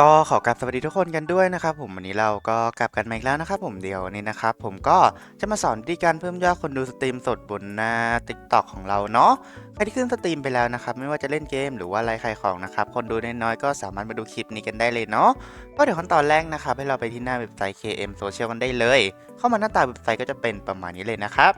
ก็ขอกราบสวัสดีทุกคนกันด้วยนะครับผมวันนี้เราก็กลับกันมาอีกแล้วนะครับผมเดี๋ยวนี้นะครับผมก็จะมาสอนวิธีการเพิ่มยอดคนดูสตรีมสดบนหน้า TikTok ของเราเนาะใครที่ขึ้นสตรีมไปแล้วนะครับไม่ว่าจะเล่นเกมหรือว่าไลฟ์ขายของนะครับคนดูน้อยๆก็สามารถมาดูคลิปนี้กันได้เลยเนาะก็เดี๋ยวขั้นตอนแรกนะครับให้เราไปที่หน้าเว็บไซต์ KM Social กันได้เลย เข้ามาหน้าตาเว็บไซต์ก็จะเป็นประมาณนี้เลยนะครับ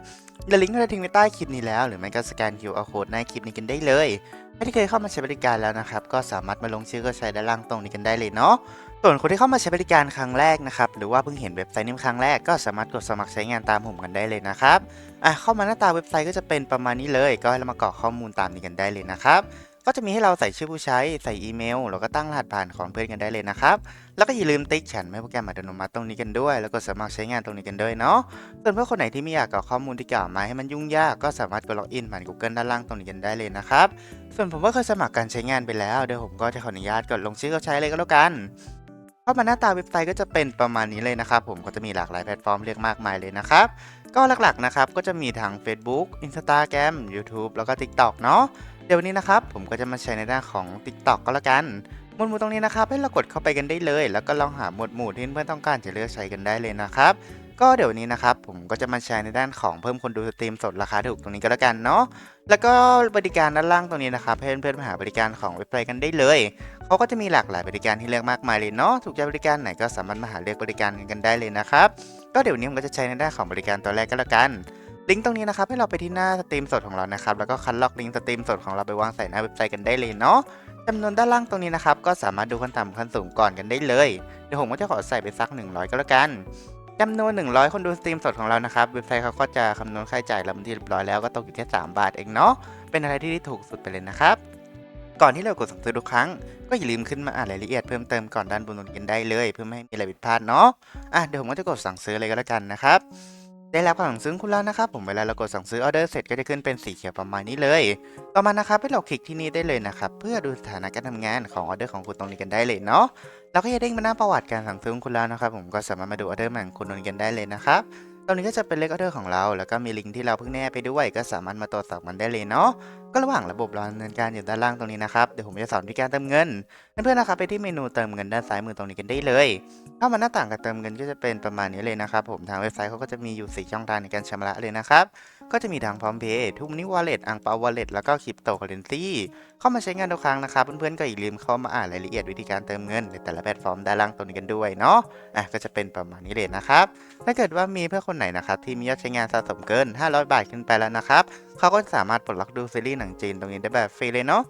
เดี๋ยวลิงก์ก็จะทิ้งไว้ใต้คลิปนี้แล้ว หรือไม่ก็สแกน QR code ในคลิปนี้กันได้เลยใครที่เคยเข้ามาใช้บริการแล้วนะครับ ก็สามารถมาลงชื่อก็ใช้ด้านล่างตรงนี้กันได้เลยเนาะส่วนคนที่เข้ามาใช้บริการครั้งแรกนะครับ หรือว่าเพิ่งเห็นเว็บไซต์นี้ครั้งแรกก็สามารถกดสมัครใช้งานตามผมกันได้เลยนะครับอะเข้ามาหน้าตาเว็บไซต์ก็จะเป็นประมาณนี้เลย ก็ให้เรามากรอกข้อมูลตามนี้กันได้เลยนะครับ ก็จะมีให้เราใส่ชื่อผู้ใช้ใส่อีเมล แล้วก็ตั้งรหัสผ่านของเพื่อนกันได้เลยนะครับ แล้วก็อย่าลืมติ๊กฉันไม่โปรแกรมอัตโนมัติตรงนี้กันด้วย แล้วก็สมัครใช้งานตรงนี้กันด้วยเนาะส่วนเพื่อนคนไหนที่ไม่อยากกรอกข้อมูลที่กล่าวมาให้มันยุ่งยากก็สามารถกดล็อกอินผ่าน Google ด้านล่างตรงนี้กันได้เลยนะครับ ส่วนผมก็เคยสมัครการใช้งานไปแล้วเดี๋ยวผมก็จะขออนุญาตกดลงชื่อเข้าใช้เลยก็แล้วกันเข้ามาหน้าตาเว็บไซต์ก็จะเป็นประมาณนี้เลยนะครับ ผมก็จะมีหลากหลายแพลตฟอร์มเรียกมากมายเลยนะครับ ก็หลักๆนะครับก็จะมีทั้ง Facebook Instagram YouTube แล้วก็ TikTok เนาะ ดี๋ยววันนี้นะครับผมก็จะมาใช้ในด้านของ TikTok ก็แล้วกันหมวดหมู่ตรงนี้นะครับให้เรากดเข้าไปกันได้เลย แล้วก็ลองหาหมวดหมู่ที่เพื่อนต้องการจะเลือกใช้กันได้เลยนะครับก็เดี๋ยววันนี้นะครับผมก็จะมาใช้ในด้านของเพิ่มคนดูสตรีมสดราคาถูกตรงนี้ก็แล้วกันเนาะแล้วก็บริการด้านล่างตรงนี้นะครับให้เพื่อนๆมาหาบริการของเว็บไซต์กันได้เลยเขาก็จะมีหลากหลายบริการที่เลือกมากมายเลยเนาะถูกใจบริการไหนก็สามารถมาหาเลือกบริการกันได้เลยนะครับก็เดี๋ยววนนี้ผมก็จะใช้ในด้านของบริการตัวแรกก็แล้วกัน ลิงก์ตรงนี้นะครับให้เราไปที่หน้าสตรีมสดของเรานะครับแล้วก็คัดลอกลิงก์สตรีมสดของเราไปวางใส่หน้าเว็บไซต์กันได้เลยเนาะจำนวนด้านล่างตรงนี้นะครับก็สามารถดูขั้นต่ำขั้นสูงก่อนกันได้เลยเดี๋ยวผมก็จะขอใส่ไปสัก 100 ก็แล้วกันจำนวน 100 คนดูสตรีมสดของเรานะครับเว็บไซต์เขาก็จะคำนวณค่าใช้จ่ายเราเป็นที่เรียบร้อยแล้วก็ตกอยู่แค่3บาทเองเนาะเป็นอะไรที่ถูกสุดไปเลยนะครับก่อนที่เรากดสั่งซื้อทุกครั้งก็อย่าลืมขึ้นมาอ่านรายละเอียดเพิ่มเติมก่อนด้านบนตรงนี้กันได้เลย เพื่อไม่ให้มีอะไรผิดพลาดเนาะอะเดี๋ยวผมก็จะกดสั่งซื้อเลยก็แล้วกันนะครับ ได้รับการสั่งซื้อคุณแล้วนะครับผมเวลาเรากดสั่งซื้อออเดอร์เสร็จก็จะขึ้นเป็นสีเขียวประมาณนี้เลย ต่อมานะครับให้เราคลิกที่นี่ได้เลยนะครับเพื่อดูสถานะการทำงานของออเดอร์ของคุณตรงนี้กันได้เลยเนาะแล้วก็จะเด้งมาหน้าประวัติการสั่งซื้อของคุณแล้วนะครับผมก็สามารถมาดูออเดอร์ใหม่ของคุณตรงนี้กันได้เลยนะครับตรงนี้ก็จะเป็นเลขออเดอร์ของเรา แล้วก็มีลิงก์ที่เราเพิ่งแนบไปด้วย ก็สามารถมาตรวจสอบมันได้เลยเนาะ ก็ระหว่างระบบรอดำเนินการอยู่ด้านล่างตรงนี้นะครับ เดี๋ยวผมจะสอนวิธีการเติมเงิน เพื่อนๆนะครับไปที่เมนูเติมเงินด้านซ้ายมือตรงนี้กันได้เลย เข้ามาหน้าต่างการเติมเงินก็จะเป็นประมาณนี้เลยนะครับ ผมทางเว็บไซต์เขาก็จะมีอยู่ 4 ช่องทางในการชำระเลยนะครับ ก็จะมีทางพร้อมเพย์ทุกนิวอลเล็ตอังเปาวอลเล็ตแล้วก็คริปโตเคอเรนซีเข้ามาใช้งานทุกครั้งนะครับ เพื่อนๆก็อย่าลืมเข้ามาอ่านรายละเอียดวิธีการเติมเงินในแต่ละแพลตฟอร์มด้านล่างตรงนี้กันด้วยเนาะ อะก็จะเป็นประมาณนี้เลยนะครับ ถ้าเกิดว่ามีเพื่อนคนไหนนะครับที่มียอดใช้งานสะสมเกิน 500 บาทขึ้นไปแล้วนะครับเขาก็สามารถปลดล็อกดูซีรีส์หนังจีนตรงนี้ได้แบบฟรีเลยเนาะ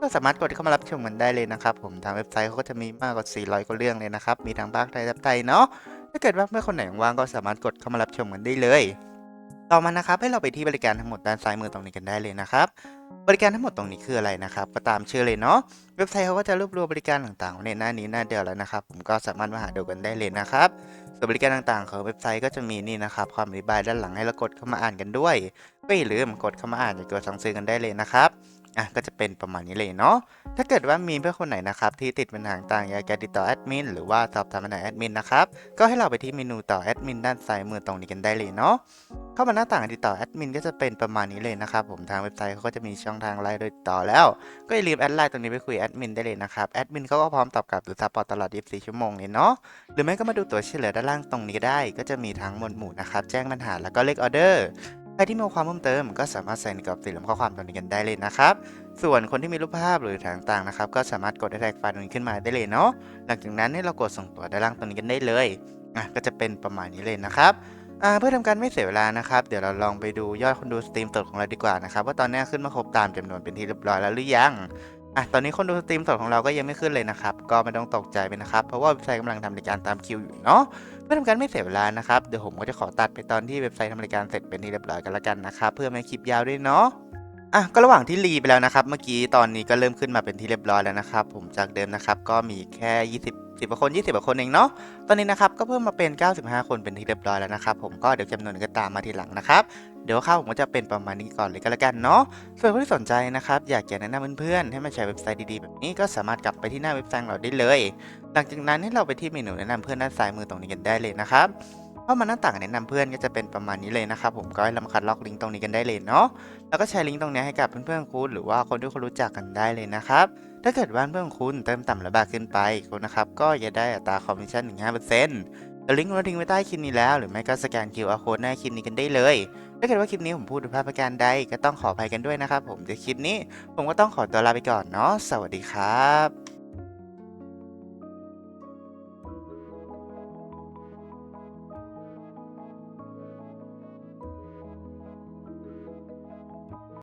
ก็สามารถกดเข้ามารับชมมันได้เลยนะครับ ผมทางเว็บไซต์เขาก็จะมีมากกว่า 400 กว่าเรื่องเลยนะครับ มีทั้งภาคไทยและไทยเนาะถ้าเกิดว่าเพื่อคนไหนว่างก็สามารถกดเข้ามารับชมกันได้เลยต่อมานะครับให้เราไปที่บริการทั้งหมดด้านซ้ายมือตรงนี้กันได้เลยนะครับบริการทั้งหมดตรงนี้คืออะไรนะครับก็ตามชื่อเลยเนาะเว็บไซต์เขาก็จะรวบรวมบริการต่างๆในหน้านี้หน้าเดียวแล้วนะครับ ผมก็สามารถมาหาดูกันได้เลยนะครับ ส่วนบริการต่างๆ ของเว็บไซต์ก็จะมีนี่นะครับความอธิบายด้านหลังให้เรากดเข้ามาอ่านกันด้วยก็อย่าลืมกดเข้ามาอ่านจากตัวสั่งซื้อกันได้เลยนะครับอะก็จะเป็นประมาณนี้เลยเนาะ ถ้าเกิดว่ามีเพื่อนคนไหนนะครับที่ติดปัญหาต่างอยากจะติดต่อแอดมินหรือว่าสอบถามปัญหาแอดมินนะครับ ก็ให้เราไปที่เมนูต่อแอดมินด้านซ้ายมือตรงนี้กันได้เลยเนาะ เข้ามาหน้าต่างติดต่อแอดมินก็จะเป็นประมาณนี้เลยนะครับผมทางเว็บไซต์เขาก็จะมีช่องทางไลน์โดยต่อแล้ว ก็อย่าลืมแอดไลน์ตรงนี้ไปคุยแอดมินได้เลยนะครับแอดมินเขาก็พร้อมตอบกลับหรือซัพพอร์ตตลอด 24 ชั่วโมงเลยเนาะหรือไม่ก็มาดูตัวช่วยเหลือด้านล่างตรงนี้ได้ ก็จะมีทั้งหมวดหมู่นะครับแจ้งปัญหาแล้วก็เลขออเดอร์ใครที่มีความเพิ่มเติมก็สามารถใส่ในกรอบสี่เหลี่ยมข้อความตรงนี้กันได้เลยนะครับ ส่วนคนที่มีรูปภาพหรือต่างๆนะครับ ก็สามารถกดได้แท็กไฟล์ตรงนี้ขึ้นมาได้เลยเนาะหลังจากนั้นให้เรากดส่งตัวด้านล่างตรงนี้กันได้เลยอะก็จะเป็นประมาณนี้เลยนะครับ เพื่อทำการไม่เสียเวลานะครับ เดี๋ยวเราลองไปดูยอดคนดูสตรีมสดของเราดีกว่านะครับว่าตอนนี้ขึ้นมาครบตามจำนวนเป็นที่เรียบร้อยแล้วหรือยังอะตอนนี้คนดูสตรีมสดของเราก็ยังไม่ขึ้นเลยนะครับ ก็ไม่ต้องตกใจไปนะครับ เพราะว่าเว็บไซต์กำลังทำรายการตามคิวอยู่เนาะเพื่อทำการไม่เสียเวลานะครับ เดี๋ยวผมก็จะขอตัดไปตอนที่เว็บไซต์ทำรายการเสร็จเป็นที่เรียบร้อยกันละกันนะครับ เพื่อไม่ให้คลิปยาวด้วยเนาะอะก็ระหว่างที่รีไปแล้วนะครับ เมื่อกี้ตอนนี้ก็เริ่มขึ้นมาเป็นที่เรียบร้อยแล้วนะครับ ผมจากเดิมนะครับก็มีแค่ 20 10กว่าคน 20กว่าคนเองเนาะ ตอนนี้นะครับก็เพิ่มมาเป็น 95 คนเป็นที่เรียบร้อยแล้วนะครับผมก็เดี๋ยวจำนวนก็ตามมาทีหลังนะครับ เดี๋ยวข้าวผมก็จะเป็นประมาณนี้ก่อนเลยก็แล้วกันเนาะส่วนผู้ที่สนใจนะครับอยากจะแนะนำเพื่อนๆให้มาใช้เว็บไซต์ดีๆแบบนี้ก็สามารถกลับไปที่หน้าเว็บไซต์เราได้เลย หลังจากนั้นให้เราไปที่เมนูแนะนำเพื่อนด้านซ้ายมือตรงนี้กันได้เลยนะครับเข้ามาหน้าต่างแนะนำเพื่อนก็จะเป็นประมาณนี้เลยนะครับผมก็ให้เรามาคัดลอกลิงก์ตรงนี้กันได้เลยเนาะแล้วก็แชร์ลิงก์ตรงนี้ให้กับเพื่อนๆคุณหรือว่าคนที่คุณรู้จักกันได้เลยนะครับ ถ้าเกิดบ้านเพื่อนคุณเติมต่ำระบาทขึ้นไปคุณนะครับก็จะได้อัตราคอมมิชชั่นถึง5%ลิงก์เราทิ้งไว้ใต้คลิปนี้แล้ว หรือไม่ก็สแกน QR code หน้าคลิปนี้กันได้เลย ถ้าเกิดว่าคลิปนี้ผมพูดถึงภาพประการใดก็ต้องขออภัยกันด้วยนะครับผมเดี๋ยวคลิปนี้ผมก็ต้องขอตัวลาไปก่อนเนาะสวัสดีครับ